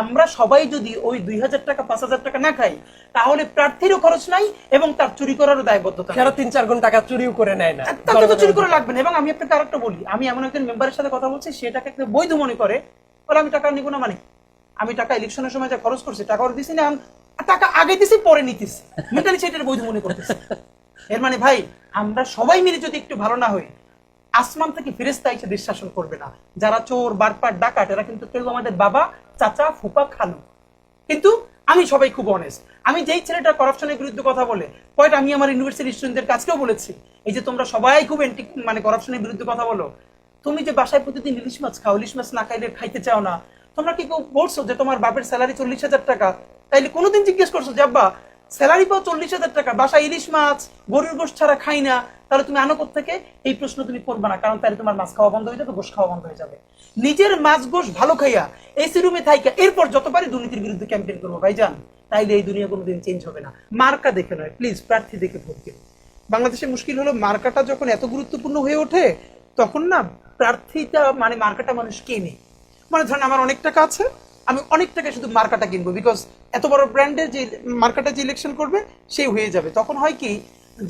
আমরা সবাই যদি ওই দুই হাজার টাকা পাঁচ হাজার টাকা না খাই তাহলে প্রার্থীরও খরচ নাই এবং তার চুরি করারও দায়বদ্ধতা। তিন চার গুণ টাকা চুরিও করে নেয় না? তাকে তো চুরি করে লাগবে না। এবং আমি আপনাকে আরেকটা বলি আমি এমন একজন মেম্বারের সাথে কথা বলছি সে টাকা একটা বৈধ মনে করে বলে আমি টাকা নিব না মানে। আমি টাকা ইলেকশনের সময় যা খরচ করছি টাকা দিছি না টাকা আগে দিছি পরে নিতেছি। মেন্টালি সেটার বৈধ মনে করতেছি। এর মানে ভাই আমরা সবাই মিলে যদি একটু ভালো না হই আসমান থেকে ফেরেস্তা এসে দেশ করবে না। যারা চোর, বাটপাট, ডাকাত, এরা কিন্তু কেউ আমাদের বাবা, চাচা ফুপা খালু। কিন্তু আমি সবাই খুব অনেস্ট আমি যেই ছেলেটা করাপশনের বিরুদ্ধে কথা বলে কয়টা আমি আমার ইউনিভার্সিটি স্টুডেন্টদের কাছেও বলেছি, এই যে তোমরা সবাই খুব এন্টি মানে করাপশনের বিরুদ্ধে কথা বলো, তুমি যে বাসায় প্রতিদিন ইলিশ মাছ খাও, ইলিশ মাছ না খাইলে খাইতে চাও না, তোমরা কি কেউ বলছো যে তোমার বাপের স্যালারি চল্লিশ হাজার টাকা? তাইলে কোনোদিন জিজ্ঞেস করছ যে, আব্বা স্যালারি পাও চল্লিশ হাজার টাকা বাসা ইলিশ মাছ, গরুর গোশ ছাড়া খাই না, তাহলে তুমি আনো থেকে এই প্রশ্ন তুমি করবে না, কারণ তাহলে তোমার মাছ খাওয়া বন্ধ হয়ে যাবে, গোশ খাওয়া বন্ধ হয়ে যাবে। নিজের মাছ গোশ ভালো খাইয়া এসি রুমে থাইকা, এরপর যত পারি দুর্নীতির বিরুদ্ধে ক্যাম্পেইন করব, ভাইজান, তাইলে এই দুনিয়া কোনোদিন চেঞ্জ হবে না। মার্কা দেখে নয় প্লিজ প্রার্থী দেখে ভোট দিন বাংলাদেশে মুশকিল হলো মার্কাটা যখন এত গুরুত্বপূর্ণ হয়ে ওঠে, তখন না প্রার্থীটা মানে মার্কাটা মানুষ কেনে। মানে ধরেন আমার অনেক টাকা আছে আমি অনেক টাকা শুধু মার্কাটা কিনবো বিকজ এত বড় ব্র্যান্ডের যে মার্কাটা যে ইলেকশন করবে সেই হয়ে যাবে। তখন হয় কি,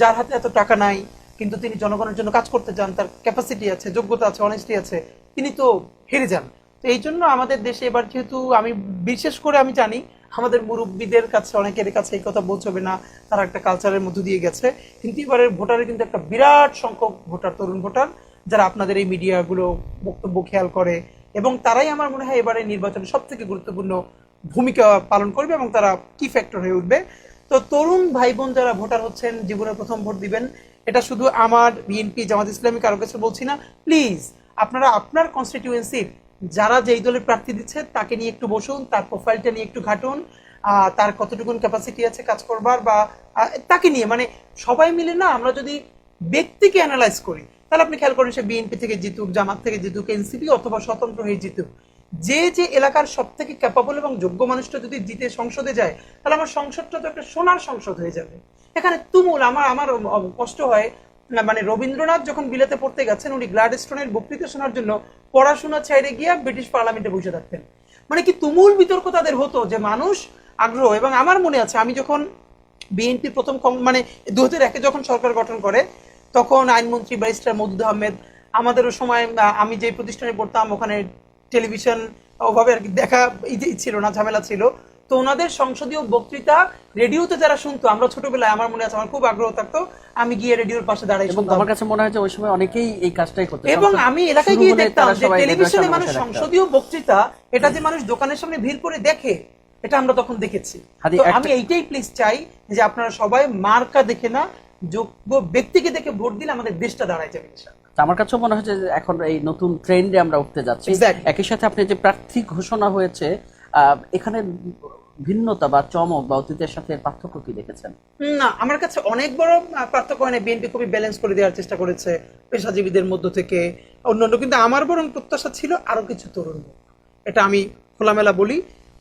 যার হাতে এত টাকা নাই, কিন্তু তিনি জনগণের জন্য কাজ করতে চান তার ক্যাপাসিটি আছে, যোগ্যতা আছে অনেস্টি আছে, তিনি তো হেরে যান। তো এই জন্য আমাদের দেশে এবার যেহেতু আমি বিশেষ করে আমি জানি, আমাদের মুরব্বীদের কাছে, অনেকের কাছে এই কথা বলছবে না, তারা একটা কালচারের মধ্য দিয়ে গেছে। কিন্তু এবারের ভোটারের কিন্তু একটা বিরাট সংখ্যক ভোটার, তরুণ ভোটার, যারা আপনাদের এই মিডিয়াগুলো বক্তব্য খেয়াল করে এবং তারাই আমার মনে হয় এবারে নির্বাচনে সব থেকে গুরুত্বপূর্ণ ভূমিকা পালন করবে এবং তারা কি ফ্যাক্টর হয়ে উঠবে। তো তরুণ ভাই বোন যারা ভোটার হচ্ছেন, জীবনে প্রথম ভোট দিবেন, এটা শুধু আমার বিএনপি জামাত ইসলামী কারও কাছে বলছি না। প্লিজ আপনারা আপনার কনস্টিটিউয়েন্সির যারা যেই দলের প্রার্থী দিচ্ছে, তাকে নিয়ে একটু বসুন, তার প্রোফাইলটা নিয়ে একটু ঘাটুন তার কতটুকুন ক্যাপাসিটি আছে কাজ করবার বা তাকে নিয়ে। মানে সবাই মিলে না, আমরা যদি ব্যক্তিকে অ্যানালাইজ করি তাহলে আপনি খেয়াল করেন সে বিএনপি থেকে জিতুক, জামাত থেকে জিতুক এনসিপি অথবা স্বতন্ত্র হয়ে জিতুক। যে যে এলাকার সব থেকে ক্যাপাবল এবং যোগ্য মানুষটা যদি জিতে সংসদে যায়, তাহলে আমার সংসদটা তো একটা সোনার সংসদ হয়ে যাবে। এখানে তুমুল আমার আমার কষ্ট হয়। মানে রবীন্দ্রনাথ যখন বিলেতে পড়তে গেছেন, উনি গ্লাডস্টোনের বক্তৃতা শোনার জন্য পড়াশোনা ছেড়ে গিয়ে ব্রিটিশ পার্লামেন্টে বসে থাকতেন। মানে কি তুমুল বিতর্ক তাদের হতো যে মানুষ আগ্রহ, এবং আমার মনে আছে আমি যখন বিএনপি প্রথম মানে দু হাজার একে যখন সরকার গঠন করে তখন আইনমন্ত্রী ব্যারিস্টার মদুদ আহমেদ আমাদেরও সময় আমি যে প্রতিষ্ঠানে পড়তাম ওখানে টেলিভিশন ওভাবে আর কি দেখা ছিল না ঝামেলা ছিল। তো ওনাদের সংসদীয় বক্তৃতা রেডিওতে যারা শুনতো আমরা ছোটবেলায় আমার মনে আছে আমার খুব আগ্রহ থাকতো আমি গিয়ে রেডিওর পাশে দাঁড়াই এবং আমার কাছে মনে হয় যে ওই সময় অনেকেই এই কাজটাই করতো। এবং আমি এলাকায় গিয়ে দেখতাম যে টেলিভিশনে মানুষ সংসদীয় বক্তৃতা এটা যে মানুষ দোকানের সামনে ভিড় করে দেখে এটা আমরা তখন দেখেছি। আমি এইটাই প্লিজ চাই যে আপনারা সবাই মার্কা দেখে না যোগ্য ব্যক্তিকে দেখে ভোট দিলে আমাদের দেশটা দাঁড়ায় যাবে আমার কাছেও মনে হচ্ছে যে এখন এই নতুন ট্রেন্ডে আমরা উঠতে যাচ্ছি. একই সাথে আপনি যে প্রার্থী ঘোষণা হয়েছে এখানে ভিন্নতা বা চমক বা অতীতের সাথে পার্থক্য কি দেখেছেন? না আমার কাছে অনেক বড় পার্থক্য হয় না বিএনপি খুবই ব্যালেন্স করে দেওয়ার চেষ্টা করেছে পেশাজীবীদের মধ্য থেকে। অন্যান্য কিন্তু আমার বরং প্রত্যাশা ছিল আরও কিছু তরুণ এটা আমি খোলামেলা বলি।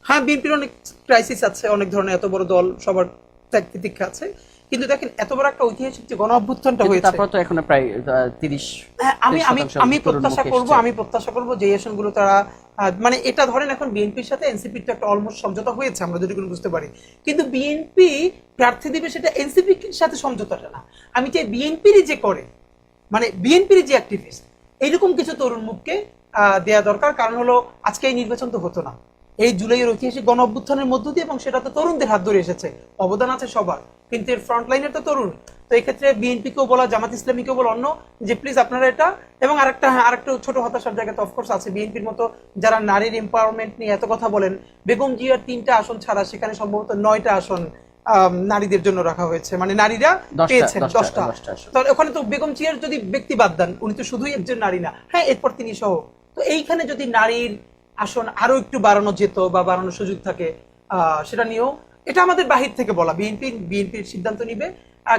হ্যাঁ বিএনপির অনেক ক্রাইসিস আছে অনেক ধরনের এত বড় দল সবার ত্যাগ আছে। কিন্তু দেখেন এত বড় একটা ঐতিহাসিক যে গণ অভ্যুত্থানটা হয়েছে তারপর তো এখন প্রায় তিরিশ হ্যাঁ, আমি আমি আমি প্রত্যাশা করব আমি প্রত্যাশা করব যে এসনগুলো তারা মানে এটা ধরেন এখন বিএনপির সাথে এনসিপির তো একটা অলমোস্ট সমঝোতা হয়েছে আমরা যদি কোনো বুঝতে পারি। কিন্তু বিএনপি প্রার্থী দিবে সেটা এনসিপির সাথে সমঝোতাটা না। আমি চাই বিএনপিরই যে করে মানে বিএনপির যে অ্যাক্টিভিস্ট এইরকম কিছু তরুণ মুখকে আহ, দেয়া দরকার। কারণ হলো আজকে এই নির্বাচন তো হতো না। এই জুলাইয়ের ঐতিহাসিক গণ অভ্যুত্থানের মধ্য দিয়ে এবং সেটা তো তরুণদের হাত ধরে এসেছে। অবদান আছে সবার। কিন্তু এর ফ্রন্ট লাইনের তো তরুণ। তো এই ক্ষেত্রে বিএনপিকেও বলা জামাত ইসলামীকেও বলা অন্য যে প্লিজ আপনারা এটা এবং আরেকটা হ্যাঁ আরেকটা ছোট হতাশার জায়গা তো অফকোর্স আছে বিএনপির মতো যারা নারীর এম্পাওয়ারমেন্ট নিয়ে এত কথা বলেন বেগম জিয়ার তিনটা আসন ছাড়া সেখানে সম্ভবত নয়টা আসন নারীদের জন্য রাখা হয়েছে। মানে নারীরা পেয়েছেন দশটা তাহলে ওখানে তো বেগম জিয়ার যদি ব্যক্তি বাদ দেন উনি তো শুধুই একজন নারী না। হ্যাঁ এরপর তিনি সহ। তো এইখানে যদি নারীর আসন আরও একটু বাড়ানো যেত বা বাড়ানোর সুযোগ থাকে সেটা নিয়েও। এটা আমাদের বাহির থেকে বলা। বিএনপি বিএনপির সিদ্ধান্ত নিবে।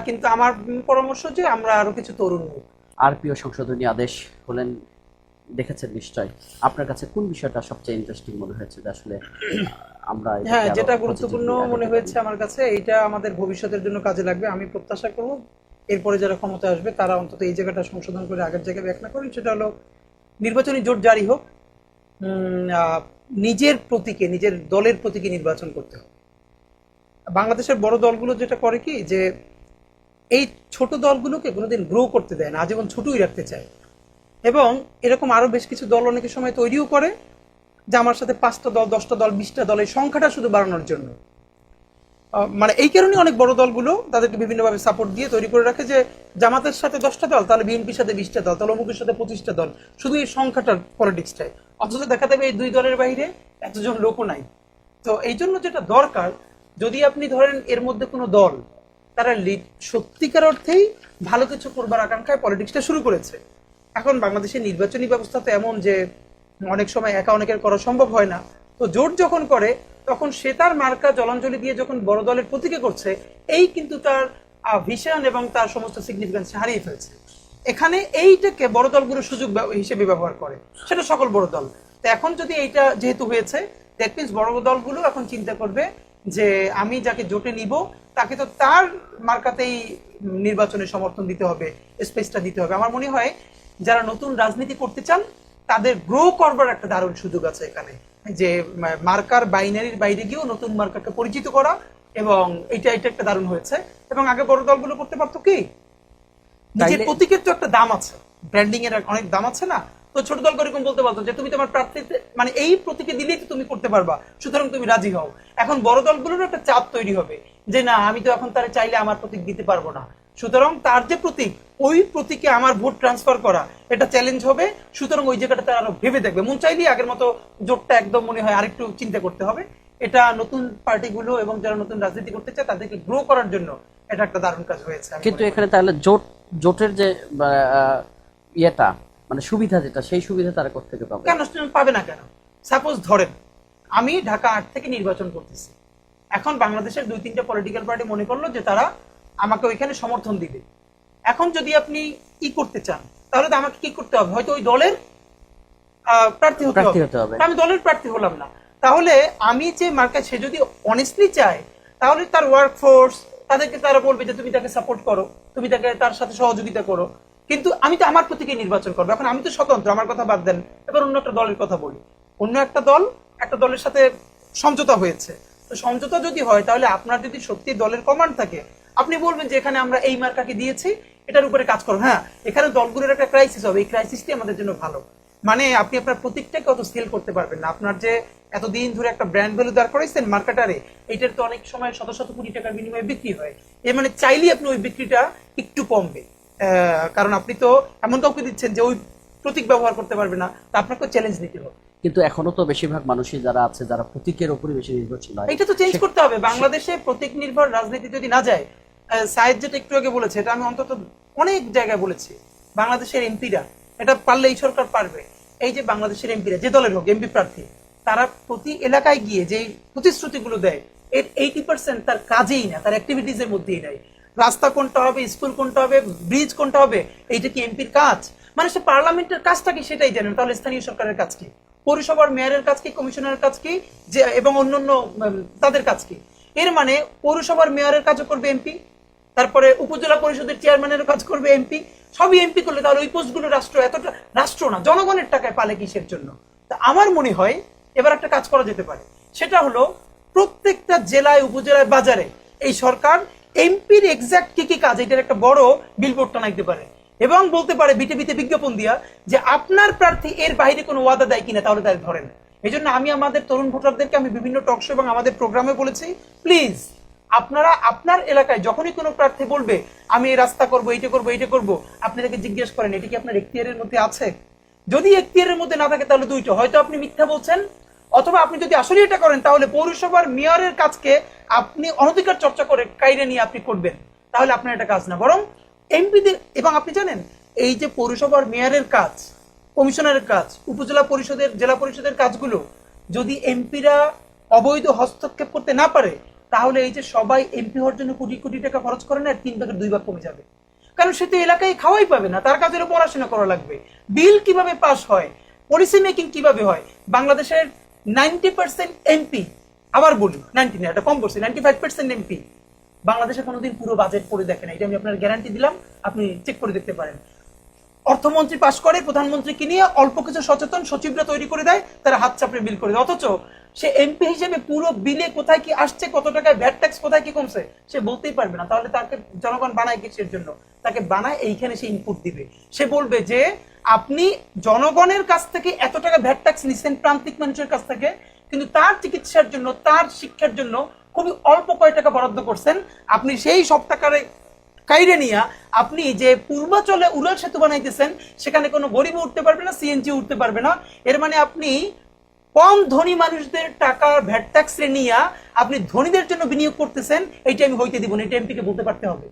কিন্তু আমার পরামর্শ যে আমরা আরও কিছু তরুণ নিই আর প্রিয় সংশোধনী আদেশ হলেন দেখেছেন নিশ্চয়। আপনার কাছে কোন বিষয়টা সবচেয়ে ইন্টারেস্টিং মনে হয়েছে যে আসলে আমরা হ্যাঁ যেটা গুরুত্বপূর্ণ মনে হয়েছে আমার কাছে এইটা আমাদের ভবিষ্যতের জন্য কাজে লাগবে। আমি প্রত্যাশা করব এরপরে যারা ক্ষমতা আসবে তারা অন্তত এই জায়গাটা সংশোধন করে আগের জায়গায় ব্যাখ্যা করেন। সেটা হলো নির্বাচনী জোট জারি হোক নিজের প্রতীকে, নিজের দলের প্রতীকে নির্বাচন করতে হবে। বাংলাদেশের বড় দলগুলো যেটা করে কি, যে এই ছোট দলগুলোকে কোনোদিন গ্রো করতে দেয় না, আজীবন ছোটই রাখতে চায়। এবং এরকম আরও বেশ কিছু দল অনেকের সময় তৈরিও করে, যে আমার সাথে পাঁচটা দল, দশটা দল, বিশটা দলের সংখ্যাটা শুধু বাড়ানোর জন্য। মানে এই কারণে অনেক বড় দলগুলো তাদেরকে বিভিন্নভাবে সাপোর্ট দিয়ে তৈরি করে রাখে যে জামাতের সাথে দশটা দল, তাহলে বিএনপির সাথে বিশটা দল, তাহলে অমুকের সাথে পঁচিশটা দল। শুধু এই সংখ্যাটার পলিটিক্সটাই অথচ দেখা যাবে এই দুই দলের বাইরে এতজন লোকও নাই। তো এই জন্য যেটা দরকার, যদি আপনি ধরেন এর মধ্যে কোনো দল, তারা সত্যিকার অর্থেই ভালো কিছু করবার আকাঙ্ক্ষায় পলিটিক্সটা শুরু করেছে। এখন বাংলাদেশের নির্বাচনী ব্যবস্থা তো এমন যে অনেক সময় একা অনেকের করা সম্ভব হয় না। তো জোট যখন করে তখন সে তার মার্কা জলাঞ্জলি দিয়ে যখন বড় দলের প্রতীকে করছে, এই কিন্তু তার ভিশন এবং তার সমস্ত সিগনিফিকেন্স হারিয়ে ফেলছে। এখানে এইটাকে বড় দলগুলো সুযোগ হিসেবে ব্যবহার করে। সেটা সকল বড় দল। তো এখন যদি এইটা যেহেতু হয়েছে দ্যাট মিনস বড় দলগুলো এখন চিন্তা করবে যে, আমি যাকে জোটে নিব, তাকে তো তার মার্কাতেই নির্বাচনে সমর্থন দিতে হবে স্পেসটা দিতে হবে। আমার মনে হয় যারা নতুন রাজনীতি করতে চান তাদের গ্রো করবার একটা দারুণ সুযোগ আছে এখানে। যে মার্কার বাইনারির বাইরে গিয়েও নতুন মার্কাকে পরিচিত করা এবং এটা এটা একটা দারুণ হয়েছে। এবং আগে বড় দলগুলো করতে পারতো কি? নিজের প্রতীকের তো একটা দাম আছে। ব্র্যান্ডিং এর অনেক দাম আছে না? তো ছোট দল করে এরকম বলতে পারতো যে তুমি তোমার প্রার্থীতে মানে এই প্রতীকে দিলেই তো তুমি করতে পারবা। সুতরাং তুমি রাজি হও। এখন বড় দলগুলোর একটা চাপ তৈরি হবে যে না আমি তো এখন তারা চাইলে আমার প্রতীক দিতে পারব না। সুতরাং তার যে প্রতীক ওই প্রতীকে আমার ভোট ট্রান্সফার করা এটা চ্যালেঞ্জ হবে। সুতরাং ওই জায়গাটা তারা আরও ভেবে দেখবে। মন চাইলেই আগের মতো জোটটা একদম মনে হয় আরেকটু চিন্তা করতে হবে। এটা নতুন পার্টিগুলো এবং যারা নতুন রাজনীতি করতে চায় তাদেরকে গ্রো করার জন্য এটা একটা দারুণ কাজ হয়েছে কিন্তু এখানে তাহলে জোট জোটের যে ইয়েটা মানে সুবিধা যেটা সেই সুবিধা তারা কোথেকে পাবে? কেন পাবে না কেন? সাপোজ ধরেন আমি ঢাকা আট থেকে নির্বাচন করতেছি। এখন বাংলাদেশের দুই তিনটা পলিটিক্যাল পার্টি মনে করল যে তারা আমাকে ওইখানে সমর্থন দিবে। এখন যদি আপনি কি করতে চান তাহলে তো আমাকে কি করতে হবে? হয়তো ওই দলের প্রার্থী হতে হবে। আমি দলের প্রার্থী হলাম না। তাহলে আমি যে মার্কা সে যদি অনেস্টলি চায় তাহলে তার ওয়ার্ক ফোর্স তাদেরকে তারা বলবে যে তুমি তাকে সাপোর্ট করো তুমি তাকে তার সাথে সহযোগিতা করো। কিন্তু আমি তো আমার প্রতীকে নির্বাচন করব? এখন আমি তো স্বতন্ত্র আমার কথা বাদ দেন। এবার অন্য একটা দলের কথা বলি। অন্য একটা দল একটা দলের সাথে সমঝোতা হয়েছে। তো সমঝোতা যদি হয় তাহলে আপনার যদি সত্যি দলের কমান্ড থাকে আপনি বলবেন যে এখানে আমরা এই মার্কাকে দিয়েছি, এটার উপরে কাজ করো। হ্যাঁ এখানে দলগুলোর একটা ক্রাইসিস হবে, এই ক্রাইসিসটি আমাদের জন্য ভালো। মানে আপনি আপনার প্রতীকটাকে অত সেল করতে পারবেন না। আপনার যে এতদিন ধরে একটা ব্র্যান্ড ভ্যালু দাঁড় করাইছেন মার্কেটারে এটার তো অনেক সময় শত শত কোটি টাকার বিনিময়ে বিক্রি হয়। এর মানে চাইলেই আপনি ওই বিক্রিটা একটু কমবে। কারণ আপনি তো এমন কাউকে দিচ্ছেন যে ওই প্রতীক ব্যবহার করতে পারবে না। তা আপনাকে চ্যালেঞ্জ নিতে হবে। কিন্তু এখনও তো বেশিরভাগ মানুষই যারা আছে যারা প্রতীকের উপরে বেশি নির্ভরশীল হয় এটা তো চেঞ্জ করতে হবে। বাংলাদেশে প্রতীক নির্ভর রাজনীতি যদি না যায় সায়েদ যেটা একটু আগে বলেছে এটা আমি অন্তত অনেক জায়গায় বলেছি। বাংলাদেশের এমপিরা এটা পারলে এই সরকার পারবে। এই যে বাংলাদেশের এমপিরা যে দলের হোক এমপি প্রার্থী তারা প্রতি এলাকায় গিয়ে যে প্রতিশ্রুতিগুলো দেয় এর এইটি পার্সেন্ট তার কাজেই না তার অ্যাক্টিভিটিস এর মধ্যেই নাই। রাস্তা কোনটা হবে স্কুল কোনটা হবে ব্রিজ কোনটা হবে এইটা কি এমপির কাজ? মানে সে পার্লামেন্টের কাজটা কি সেটাই জানেন তাহলে স্থানীয় সরকারের কাজ কি? পৌরসভার মেয়রের কাজ কি, কমিশনারের কাজ কি, যে, এবং অন্যান্য তাদের কাজ কি? এর মানে পৌরসভার মেয়রের কাজও করবে এমপি, তারপরে উপজেলা পরিষদের চেয়ারম্যানের কাজ করবে এমপি। সবই এমপি করলে তাহলে ওই পোস্টগুলো রাষ্ট্র এতটা, রাষ্ট্র না, জনগণের টাকায় পালে কিসের জন্য? তা আমার মনে হয় এবার একটা কাজ করা যেতে পারে। সেটা হলো প্রত্যেকটা জেলায়, উপজেলায়, বাজারে এই সরকার এমপির এক্সাক্ট কি কি কাজ, এটার একটা বড় বিলবোর্ড টানাইতে পারে। এবং বলতে পারে বিটিভিতে বিজ্ঞাপন দিয়া যে আপনার প্রার্থী এর বাইরে কোনো ওয়াদা দেয় কিনা, তাহলে তাদের ধরেন। এই জন্য আমি আমাদের তরুণ ভোটারদেরকে আমি বিভিন্ন টক শো এবং আমাদের প্রোগ্রামে বলেছি প্লিজ আপনারা আপনার এলাকায় যখনই কোনো প্রার্থী বলবে, আমি এই রাস্তা করব, এইটা করব এইটা করব, আপনি তাকে জিজ্ঞেস করেন, এটা কি আপনার এখতিয়ারের মধ্যে আছে? যদি এখতিয়ারের মধ্যে না থাকে, তাহলে দুইটা। হয়তো আপনি মিথ্যা বলছেন, অথবা আপনি যদি আসলে এটা করেন, তাহলে পৌরসভার মেয়রের কাজকে আপনি অনধিকার চর্চা করে কাইরে নিয়ে আপনি করবেন। তাহলে আপনার এটা কাজ না, বরং এমপিদের, এবং আপনি জানেন, এই যে পৌরসভার মেয়রের কাজ, কমিশনারের কাজ, উপজেলা পরিষদের, জেলা পরিষদের কাজগুলো, যদি এমপিরা অবৈধ হস্তক্ষেপ করতে না পারে, তাহলে এই যে সবাই এমপি হওয়ার জন্য কোটি কোটি টাকা খরচ করে না, তিন ভাগের দুই ভাগ কমে যাবে। কারণ সে তো এলাকায় খাওয়াই পাবে না, তার কাজেরও পড়াশোনা করা লাগবে। বিল কীভাবে পাস হয়, পলিসি মেকিং কীভাবে হয়, বাংলাদেশের নাইনটি পার্সেন্ট এমপি, আবার বলি, নাইনটি না, এটা কম করছি নাইনটি ফাইভ পার্সেন্ট এমপি বাংলাদেশে কোনোদিন পুরো বাজেট পড়ে দেখে না এটা আমি আপনার গ্যারান্টি দিলাম, আপনি চেক করে দেখতে পারেন। অর্থমন্ত্রী পাশ করে প্রধানমন্ত্রীকে নিয়ে অল্প কিছু সচেতন সচিবরা তৈরি করে দেয়, তারা হাত চাপড়ে বিল করে দেয়। অথচ সে এমপি হিসেবে পুরো বিলে কোথায় কি আসছে, কত টাকায় ভ্যাট ট্যাক্স কোথায় কি কমছে, সে বলতেই পারবে না। তাহলে তাকে জনগণ বানায় কিসের জন্য? তাকে বানায় এইখানে সে ইনপুট দিবে। সে বলবে যে আপনি জনগণের কাছ থেকে এত টাকা ভ্যাট ট্যাক্স নিচ্ছেন, প্রান্তিক মানুষের কাছ থেকে, কিন্তু তার চিকিৎসার জন্য, তার শিক্ষার জন্য খুবই অল্প কয় টাকা বরাদ্দ করছেন। আপনি সেই সব টাকারে কাইরে নিয়া আপনি যে পূর্বাচলে উড়াল সেতু বানাইতেছেন, সেখানে কোনো গরিব উঠতে পারবে না, সিএনজি উঠতে পারবে না। এর মানে আপনি কম ধনী মানুষদের টাকা ভ্যাট ট্যাক্স নিয়ে আপনি ধনীদের জন্য বিনিয়োগ করতেছেন, এইটা আমি হইতে দিব না, এটা এমপিকে বলতে পারতে হবে।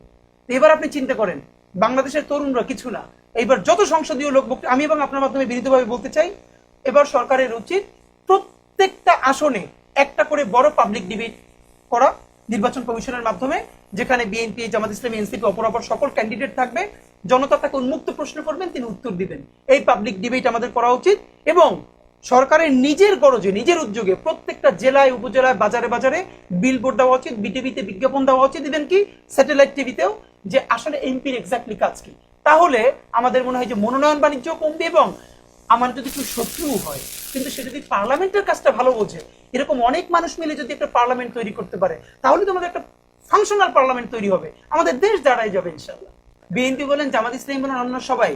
এবার আপনি চিন্তা করেন বাংলাদেশের তরুণরা কিছু না। এইবার যত সংসদীয় লোক আমি এবং আপনার মাধ্যমে বিনীতভাবে বলতে চাই, এবার সরকারের উচিত প্রত্যেকটা আসনে একটা করে বড় পাবলিক ডিবেট করা, নির্বাচন কমিশনের মাধ্যমে, যেখানে বিএনপি জামাত ইসলামী এনসিপি অপরাপর সকল ক্যান্ডিডেট থাকবে। জনতা তাকে উন্মুক্ত প্রশ্ন করবেন, তিনি উত্তর দিবেন। এই পাবলিক ডিবেট আমাদের করা উচিত এবং সরকারের নিজের গরজে, নিজের উদ্যোগে প্রত্যেকটা জেলায়, উপজেলায়, বাজারে বাজারে বিলবোর্ড দেওয়া উচিত বিটিভিতে বিজ্ঞাপন দেওয়া উচিত ইভেন কি স্যাটেলাইট টিভিতেও যে আসলে এমপির এক্স্যাক্টলি কাজ কি। তাহলে আমাদের মনে হয় যে মনোনয়ন বাণিজ্য কমবে এবং আমার যদি কেউ শত্রু হয়, কিন্তু সে যদি পার্লামেন্টের কাজটা ভালো বোঝে, এরকম অনেক মানুষ মিলে যদি একটা পার্লামেন্ট তৈরি করতে পারে, তাহলে তো আমাদের একটা ফাংশনাল পার্লামেন্ট তৈরি হবে। আমাদের দেশ দাঁড়ায় যাবে ইনশাল্লাহ বিএনপি বলেন, জামাত ইসলাম বলেন অন্য সবাই।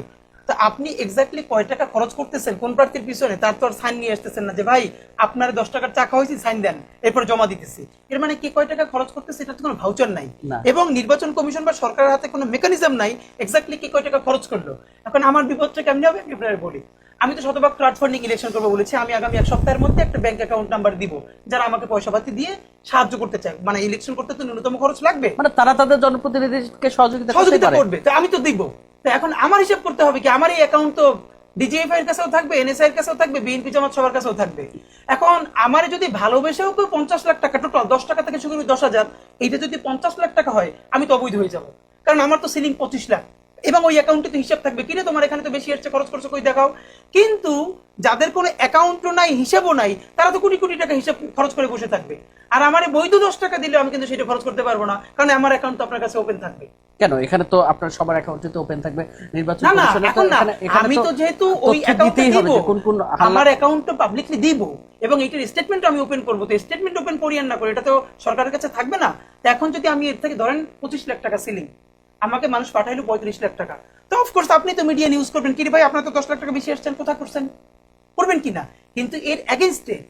তা আপনি এক্স্যাক্টলি কয় টাকা খরচ করতেছেন? কোন প্রার্থীর পিছনে? তার তো আর সাইন নিয়ে আসতেছেন না যে ভাই আপনার দশ টাকার চাকা হয়েছে সাইন দেন। এরপর জমা দিতেছি। এর মানে কে কয় টাকা খরচ করতেছে এটা তো কোনো ভাউচার নাই। এবং নির্বাচন কমিশন বা সরকারের হাতে কোনো মেকানিজম নাই এক্স্যাক্টলি কে কয় টাকা খরচ করল। এখন আমার বিপদটা কেমনি হবে আমি আপনার বলি। আমি তো শতভাগ ক্রাউড ফান্ডিং ইলেকশন করব বলেছি আমি আগামী এক সপ্তাহের মধ্যে একটা ব্যাংক অ্যাকাউন্ট নাম্বার দিব যারা আমাকে পয়সা পাতি দিয়ে সাহায্য করতে চায়। মানে ইলেকশন করতে তো ন্যূনতম খরচ লাগবে। মানে তারা তাদের জনপ্রতিনিধিকে সহযোগিতা সহযোগিতা করবে। তো আমি তো দিব। তো এখন আমার হিসাব করতে হবে কি আমার এই অ্যাকাউন্ট তো ডিজিএফআই এর কাছেও থাকবে এনএসআই এর কাছেও থাকবে বিএনপি জামাত সবার কাছেও থাকবে। এখন আমার যদি ভালোবেসেও কেউ পঞ্চাশ লাখ টাকা টোটাল দশ টাকা থেকে শুরু করে দশ হাজার, এইটা যদি পঞ্চাশ লাখ টাকা হয়, আমি তো অবৈধ হয়ে যাব। কারণ আমার তো সিলিং পঁচিশ লাখ। এবং ওই অ্যাকাউন্টে তো হিসাব থাকবে। কিরে তোমার এখানে তো বেশি আসছে খরচ করছ কই দেখাও? কিন্তু যাদের কোনো অ্যাকাউন্টও নাই হিসাবও নাই তারা তো কোটি কোটি টাকা হিসাব খরচ করে বসে থাকবে। আর আমার বৈধ দশ টাকা দিলে আমি কিন্তু সেটা খরচ করতে পারব না কারণ আমার অ্যাকাউন্ট তো আপনার কাছে ওপেন থাকবে। কেন? এখানে তো আপনার সবার অ্যাকাউন্টে তো ওপেন থাকবে। নির্বাচন না এখন না। আমি তো যেহেতু ওই অ্যাকাউন্টে দিব কোন কোন আমার অ্যাকাউন্ট তো পাবলিকলি দিব এবং এটার স্টেটমেন্ট আমি ওপেন করব। তো স্টেটমেন্ট ওপেন করি আর না করি এটা তো সরকারের কাছে থাকবে না। তো এখন যদি আমি এর থেকে ধরেন পঁচিশ লাখ টাকা সিলিং আমাকে মানুষ পাঠাইলো পঁয়ত্রিশ লাখ টাকা। তো অফকোর্স আপনি তো মিডিয়া নিউজ করবেন। কি রে ভাই আপনার তো দশ লাখ টাকা বেশি আসছেন কোথায় করছেন? করবেন কিনা কিন্তু এর এগেনস্টে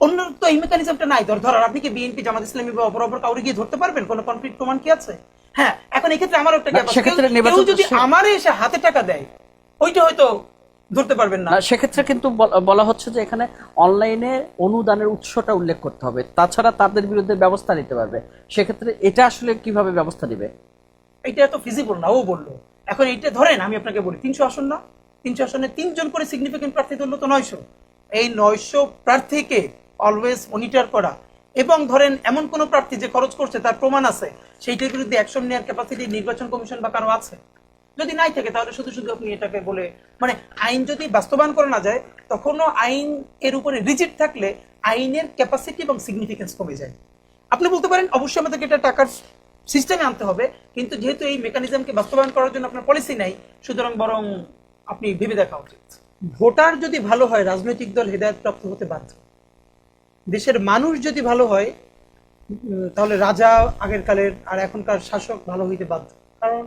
অন্য তো এই মেকানিজমটা নাই। ধর ধরার আপনি কি বিএনপি জামাত ইসলামী বা অপর অপর কাউরে গিয়ে ধরতে পারবেন? কোনো কনফ্লিক্ট প্রমাণ কি আছে? হ্যাঁ এখন এক্ষেত্রে আমার একটা না, কেউ- যদি আমারে এসে হাতে টাকা দেয় ওইটা হয়তো ধরতে পারবেন না। না সেক্ষেত্রে কিন্তু বলা হচ্ছে যে এখানে অনলাইনে অনুদানের উৎসটা উল্লেখ করতে হবে। তাছাড়া তাদের বিরুদ্ধে ব্যবস্থা নিতে পারবে। সেক্ষেত্রে এটা আসলে কীভাবে ব্যবস্থা নিবে? এটা এত ফিজিবল না, ও বলল। এখন এইটা ধরেন, আমি আপনাকে বলি, তিনশো আসন না? তিনশো আসনে তিনজন করে সিগনিফিকেন্ট প্রার্থী ধরলো তো নয়শো। এই নয়শো প্রার্থীকে অলওয়েজ মনিটর করা। এবং ধরেন, এমন কোন প্রার্থী যে খরচ করছে, তার প্রমাণ আছে, সেইটার বিরুদ্ধে অ্যাকশন নেওয়ার ক্যাপাসিটি নির্বাচন কমিশন বা কারও আছে? যদি নাই থাকে, তাহলে শুধু শুধু আপনি এটাকে বলে মানে আইন যদি বাস্তবায়ন করা না যায়, তখনও আইন এর উপরে রিজিট থাকলে আইনের ক্যাপাসিটি এবং সিগনিফিকেন্স কমে যায়। আপনি বলতে পারেন, অবশ্যই আমাদেরকে এটা টাকার সিস্টেমে আনতে হবে, কিন্তু যেহেতু এই মেকানিজমকে বাস্তবায়ন করার জন্য আপনার পলিসি নাই, সুতরাং বরং আপনি ভেবে দেখা উচিত। ভোটার যদি ভালো হয়, রাজনৈতিক দল হেদায়তপ্রাপ্ত হতে বাধ্য। দেশের মানুষ যদি ভালো হয় তাহলে রাজা আগের কালের আর এখনকার শাসক ভালো হইতে বাধ্য। কারণ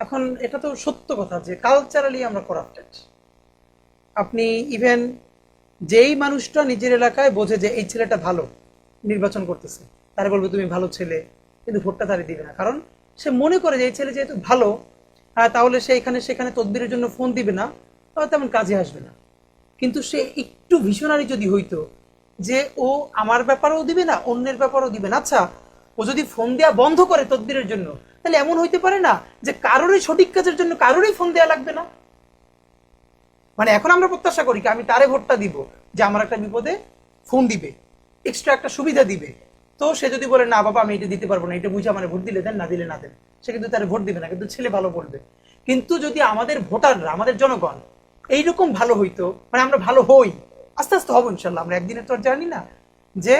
এখন এটা তো সত্য কথা যে কালচারালি আমরা করাপ্টেড আপনি ইভেন যেই মানুষটা নিজের এলাকায় বোঝে যে এই ছেলেটা ভালো, নির্বাচন করতেছে, তারা বলবে, তুমি ভালো ছেলে। কিন্তু ভোটটা তারে দিবে না। কারণ সে মনে করে যে, এই ছেলে যেহেতু ভালো তাহলে সে এখানে, সেখানে তদবিরের জন্য ফোন দিবে না তেমন কাজে আসবে না। কিন্তু সে একটু ভীষণারি যদি হইতো যে, ও আমার ব্যাপারেও দিবে না, অন্যের ব্যাপারেও দিবে না। আচ্ছা ও যদি ফোন দেওয়া বন্ধ করে তদবিরের জন্য, তাহলে এমন হইতে পারে না যে, কারোরই সঠিক কাজের জন্য কারোরই ফোন দেওয়া লাগবে না? মানে এখন আমরা প্রত্যাশা করি কি, আমি তারে ভোটটা দিব, যে আমার একটা বিপদে ফোন দিবে এক্সট্রা একটা সুবিধা দিবে। তো সে যদি বলে, না বাবা, আমি এটা দিতে পারব না, এটা বুঝে আমার ভোট দিলে দেন, না দিলে না দেন। সে কিন্তু তার ভোট দিবে না, কিন্তু ছেলে ভালো বলবে। কিন্তু যদি আমাদের ভোটাররা, আমাদের জনগণ এইরকম ভালো হইতো মানে আমরা ভালো হই, আস্তে আস্তে হব ইনশাল্লাহ। আমরা একদিনের তো আর জানি না যে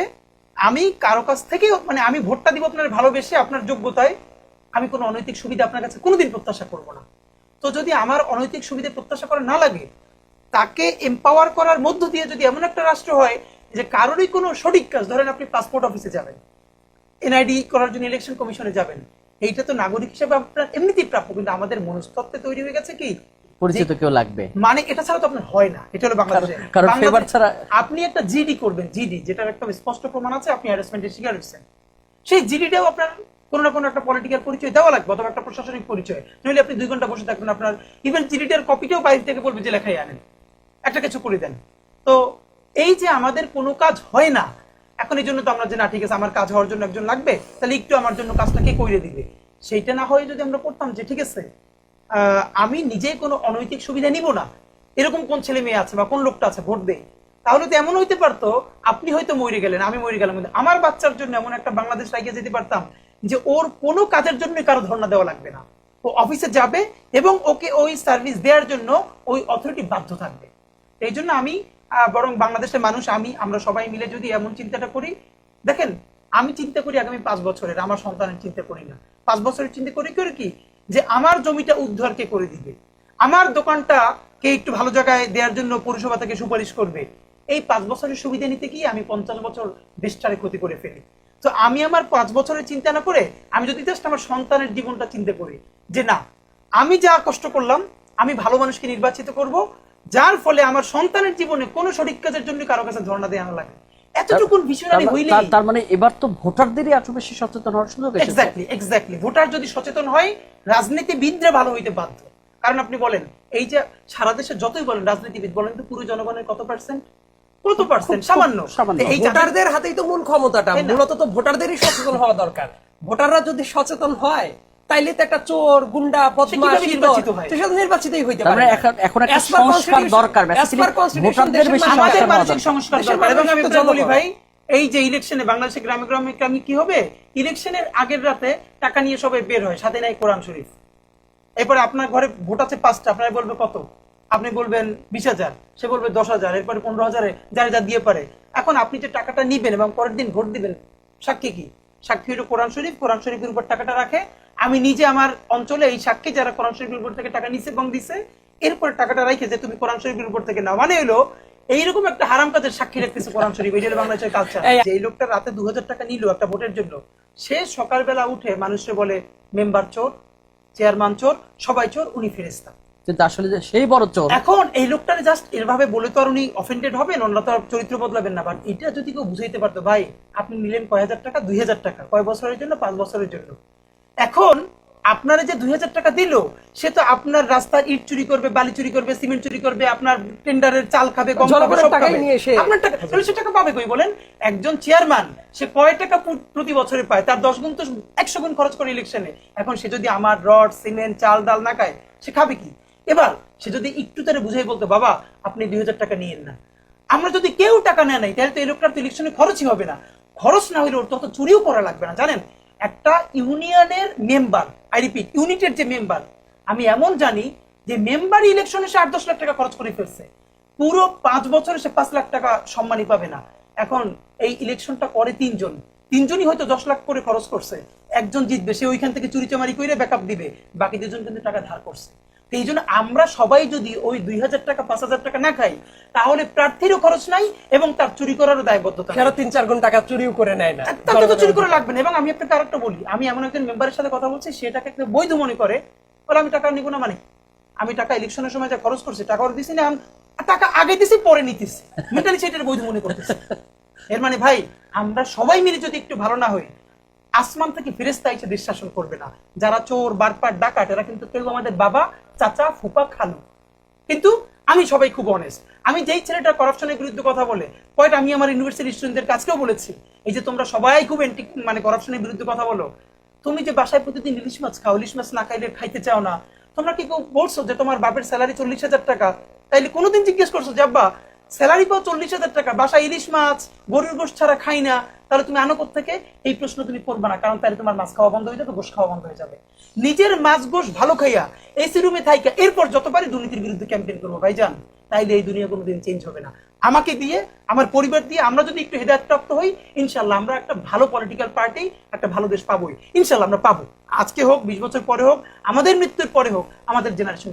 আমি কারও কাছ থেকে মানে আমি ভোটটা দিব আপনার ভালোবেসে, আপনার যোগ্যতায়, আমি কোনো অনৈতিক সুবিধা আপনার কাছে কোনোদিন প্রত্যাশা করব না। তো যদি আমার অনৈতিক সুবিধা প্রত্যাশা করা না লাগে, তাকে এম্পাওয়ার করার মধ্য দিয়ে যদি এমন একটা রাষ্ট্র হয় যে কারোরই কোনো সঠিক কাজ ধরেন আপনি পাসপোর্ট অফিসে যাবেন এনআইডি করার জন্য ইলেকশন কমিশনে যাবেন এইটা তো নাগরিক হিসেবে আপনার এমনিতেই প্রাপ্য কিন্তু আমাদের মনস্তত্ত্বে তৈরি হয়ে গেছে কি? পরিচিত কেউ লাগবে। মানে এটা ছাড়া তো আপনার হয় না এটা হলো বাংলাদেশে কারণ- কারণ ছাড়া- আপনি একটা জিডি করবেন জিডি যেটার একদম স্পষ্ট প্রমাণ আছে আপনি হ্যারাসমেন্টের শিকার হচ্ছেন সেই জিডিটাও আপনার কোনো না কোনো একটা পলিটিক্যাল পরিচয় দেওয়া লাগবে অথবা একটা প্রশাসনিক পরিচয়। নইলে আপনি দুই ঘণ্টা বসে থাকবেন আপনার ইভেন জিডিটার কপিটাও বাইরে থেকে বলবে যে লেখাই আনেন। একটা কিছু করে দেন। তো এই যে আমাদের কোনো কাজ হয় না, এখন এই জন্য তো আমরা যে, না, ঠিক আছে, আমার কাজ হওয়ার জন্য একজন লাগবে, তাহলে একটু আমার জন্য কাজটা কে করে দিবে? সেইটা না হয়ে যদি আমরা করতাম যে, ঠিক আছে আমি নিজে কোনো অনৈতিক সুবিধা নিব না। এরকম কোন ছেলে মেয়ে আছে বা কোন লোকটা আছে, ভোট দেয় তাহলে তো এমন হইতে পারতো, আপনি হয়তো মরে গেলেন, আমি মরে গেলাম। আমার বাচ্চার জন্য এমন একটা বাংলাদেশ রাইকে যেতে পারতাম যে, ওর কোনো কাজের জন্য কারও ধর্ণা দেওয়া লাগবে না। ও অফিসে যাবে এবং ওকে ওই সার্ভিস দেওয়ার জন্য ওই অথরিটি বাধ্য থাকবে। এই জন্য আমি বরং বাংলাদেশের মানুষ, আমি, আমরা সবাই মিলে যদি এমন চিন্তাটা করি, দেখেন, আমি চিন্তা করি আগামী পাঁচ বছরের, আমার সন্তানের চিন্তা করি না। পাঁচ বছরের চিন্তা করি করে কি? যে আমার জমিটা উদ্ধার কে করে দিবে? আমার দোকানটা কে একটু ভালো জায়গায় দেওয়ার জন্য পৌরসভা থেকে সুপারিশ করবে? এই পাঁচ বছরের সুবিধা নিতে গিয়ে আমি পঞ্চাশ বছর দেশটারে ক্ষতি করে ফেলি? তো আমি আমার পাঁচ বছরের চিন্তা না করে, আমি যদি জাস্ট আমার সন্তানের জীবনটা চিন্তা করি, যে না, আমি যা কষ্ট করলাম, আমি ভালো মানুষকে নির্বাচিত করব যার ফলে আমার সন্তানের জীবনে কোনো সঠিক কাজের জন্য কারও কাছে ধর্ণা দেওয়া লাগে। এতটুকু ভিশনারি তার- হইলে তার- তার মানে এবার তো ভোটারদেরই আরও বেশি সচেতন হওয়ার সুযোগ এক্স্যাক্টলি এক্স্যাক্টলি ভোটার যদি সচেতন হয় রাজনীতিবিদরা ভালো হইতে বাধ্য। কারণ আপনি বলেন এই যে সারা দেশে যতই বলেন রাজনীতিবিদ বলেন তো পুরো জনগণের কত পার্সেন্ট কত পার্সেন্ট সামান্য। এই ভোটারদের হাতেই তো মূল ক্ষমতাটা? মূলত তো ভোটারদেরই সচেতন হওয়া দরকার। ভোটাররা যদি সচেতন হয় তাইলে তো একটা চোর গুন্ডা বদমাশ নির্বাচিত? সে নির্বাচিতই হইতে পারে। এখন এখন একটা সংস্কার দরকার as per Basically constitution ভোটারদের দেশের বেশি মানুষ- আমাদের মানসিক সংস্কার দরকার। এবং আমি মানুষ তো আপনাকে বলি ভাই এই যে ইলেকশনে বাংলাদেশে গ্রামে গ্রামে গ্রামে কি হবে? ইলেকশনের আগের রাতে টাকা নিয়ে সবাই বের হয় সাথে নাই কোরআন শরীফ। এরপরে আপনার ঘরে ভোট আছে পাঁচটা আপনার বলবে কত? আপনি বলবেন বিশ হাজার সে বলবে দশ হাজার এরপরে পনেরো হাজারে যার যা দিয়ে পারে। এখন আপনি যে টাকাটা নিবেন এবং পরের দিন ভোট দিবেন সাক্ষী কি? সাক্ষী হলো কোরআন শরীফ কোরআন শরীফের উপর টাকাটা রাখে। আমি নিজে আমার অঞ্চলে এই সাক্ষী যারা কোরআন শরীফের উপর থেকে টাকা নিছে এবং দিছে এরপরে টাকাটা রাখে যে তুমি কোরআন শরীফের উপর থেকে নাও। মানে হলো এইরকম একটা হারাম কাজের সাক্ষী রাখতেছে কোরআন শরীফ। এটা বাংলাদেশের কালচার এই- যে লোকটা রাতে দু হাজার টাকা নিল একটা ভোটের জন্য সে সকালবেলা উঠে মানুষকে বলে মেম্বার চোর চেয়ারম্যান চোর সবাই চোর উনি ফেরেস্তা কিন্তু আসলে যে সেই বড় চোর এখন এই লোকটারে জাস্ট এভাবে বলে তো আর উনি অফেন্ডেড হবেন ওনারা তো চরিত্র বদলাবেন না। বাট এটা যদি কেউ বুঝাইতে পারতো ভাই আপনি নিলেন কয় হাজার টাকা? দুই হাজার টাকা। কয় বছরের জন্য? পাঁচ বছরের জন্য। এখন আপনারা যে দুই হাজার টাকা দিল সে তো আপনার রাস্তার ইট চুরি করবে বালি চুরি করবে সিমেন্ট চুরি করবে আপনার টেন্ডারের চাল খাবে গম আপনার টাকা সে টাকা পাবে কই? বলেন একজন চেয়ারম্যান সে কয় টাকা প্রতি বছরে পায়? তার দশ গুণ তো একশো গুণ খরচ করে ইলেকশনে এখন সে যদি আমার রড সিমেন্ট চাল ডাল না খায় সে খাবে কি? এবার সে যদি একটু তারা বুঝাই বলতো, বাবা, আপনি দুই হাজার টাকা নিয়েন না। আমরা যদি কেউ টাকা নেয় নাই, তাহলে তো এই লোকটার তো ইলেকশনে খরচই হবে না। খরচ না হলে ওর তত চুরিও করা লাগবে না, জানেন? একটা ইউনিয়নের মেম্বার আই রিপিট ইউনিটের যে মেম্বার আমি এমন জানি যে মেম্বার ইলেকশনে সে আট, দশ লাখ টাকা খরচ করে ফেলছে। পুরো পাঁচ বছরে সে পাঁচ লাখ টাকা সম্মানই পাবে না। এখন এই ইলেকশনটা করে তিনজন। তিনজনই হয়তো দশ লাখ করে খরচ করছে। একজন জিতবে, সে ওইখান থেকে চুরি চামারি করে ব্যাকআপ দিবে। বাকি দুজন কিন্তু টাকা ধার করছে। তো এই জন্য আমরা সবাই যদি ওই দুই হাজার টাকা পাঁচ হাজার টাকা না খাই তাহলে প্রার্থীরও খরচ নাই এবং তার চুরি করারও দায়বদ্ধতা। তিন চার গুণ টাকা চুরিও করে নেয় না? তো চুরি করে লাগবে না। এবং আমি আপনাকে আরেকটা বলি আমি এমন একজন মেম্বারের সাথে কথা বলছি সেটাকে একটা বৈধ মনে করে বলে আমি টাকা নিব না মানে। আমি টাকা ইলেকশনের সময় যা খরচ করছি টাকা দিছি না আমি টাকা আগে দিছি পরে নিতেছি। মেন্টালি সেটার বৈধ মনে করতেছি। এর মানে ভাই আমরা সবাই মিলে যদি একটু ভালো না হই আসমান থেকে ফেরেস্তা এসে দেশ করবে না। যারা চোর বারপার ডাকাত, এরা কিন্তু কেউ আমাদের বাবা, চাচা, ফুপা, খালু। কিন্তু আমি সবাই খুব অনেস্ট আমি যেই ছেলেটা করাপশনের বিরুদ্ধে কথা বলে কয়টা আমি আমার ইউনিভার্সিটি স্টুডেন্টদের কাছেও বলেছি, এই যে তোমরা সবাই খুব এন্টি মানে করাপশনের বিরুদ্ধে কথা বলো, তুমি যে বাসায় প্রতিদিন ইলিশ মাছ খাও, ইলিশ মাছ না খাইলে খাইতে চাও না, তোমরা কি কেউ বলছো যে তোমার বাপের স্যালারি চল্লিশ হাজার টাকা? তাইলে কোনোদিন জিজ্ঞেস করছ যে, আব্বা স্যালারি পাও চল্লিশ হাজার টাকা, বাসায় ইলিশ মাছ, গরুর গোশ ছাড়া খাই না। তাহলে তুমি আনো থেকে এই প্রশ্ন তুমি করবে না, কারণ তাহলে তোমার মাছ খাওয়া বন্ধ হয়ে যাবে, গোশ খাওয়া বন্ধ হয়ে যাবে। নিজের মাছ গোশ ভালো খাইয়া এসি রুমে থাইকা, এরপর যতবারই দুর্নীতির বিরুদ্ধে ক্যাম্পেইন করব, ভাইজান, তাইলে এই দুনিয়া কোনোদিন চেঞ্জ হবে না। আমাকে দিয়ে, আমার পরিবার দিয়ে আমরা যদি একটু হেদায়তপ্রাপ্ত হই ইনশাল্লাহ আমরা একটা ভালো পলিটিক্যাল পার্টি একটা ভালো দেশ পাবোই। ইনশাল্লাহ আমরা পাবো। আজকে হোক, বিশ বছর পরে হোক, আমাদের মৃত্যুর পরে হোক, আমাদের জেনারেশন